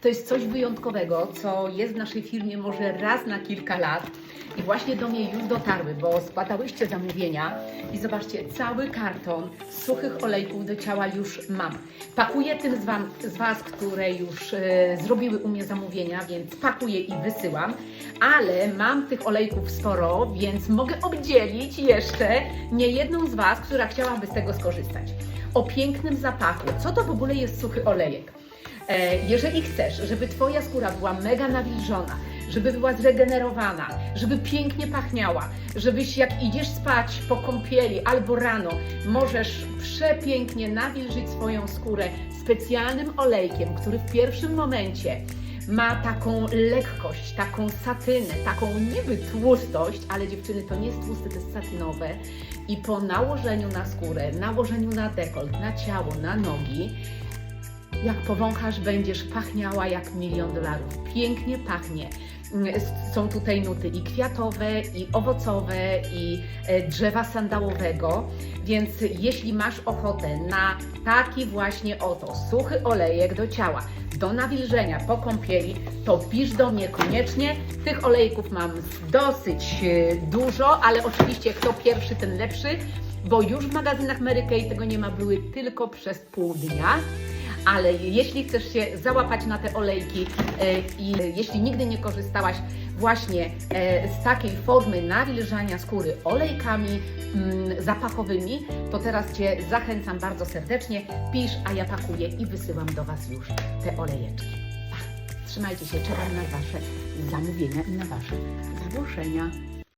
To jest coś wyjątkowego, co jest w naszej firmie może raz na kilka lat i właśnie do mnie już dotarły, bo składałyście zamówienia i zobaczcie, cały karton suchych olejków do ciała już mam. Pakuję tym z, wam, z Was, które już e, zrobiły u mnie zamówienia, więc pakuję i wysyłam, ale mam tych olejków sporo, więc mogę obdzielić jeszcze niejedną z Was, która chciałaby z tego skorzystać. O pięknym zapachu. Co to w ogóle jest suchy olejek? E, Jeżeli chcesz, żeby Twoja skóra była mega nawilżona, żeby była zregenerowana, żeby pięknie pachniała, żebyś jak idziesz spać po kąpieli albo rano, możesz przepięknie nawilżyć swoją skórę specjalnym olejkiem, który w pierwszym momencie ma taką lekkość, taką satynę, taką niby tłustość, ale dziewczyny to nie jest tłuste, to jest satynowe. I po nałożeniu na skórę, nałożeniu na dekolt, na ciało, na nogi, jak powąchasz, będziesz pachniała jak milion dolarów. Pięknie pachnie. Mm, Są tutaj nuty i kwiatowe, i owocowe, i e, drzewa sandałowego. Więc jeśli masz ochotę na taki właśnie oto suchy olejek do ciała, do nawilżenia po kąpieli, to pisz do mnie koniecznie. Tych olejków mam dosyć e, dużo, ale oczywiście kto pierwszy, ten lepszy, bo już w magazynach Mary Kay tego nie ma, były tylko przez pół dnia. Ale jeśli chcesz się załapać na te olejki e, i jeśli nigdy nie korzystałaś właśnie e, z takiej formy nawilżania skóry olejkami mm, zapachowymi, to teraz Cię zachęcam bardzo serdecznie. Pisz, a ja pakuję i wysyłam do Was już te olejeczki. Trzymajcie się, czekam na Wasze zamówienia i na Wasze zaproszenia.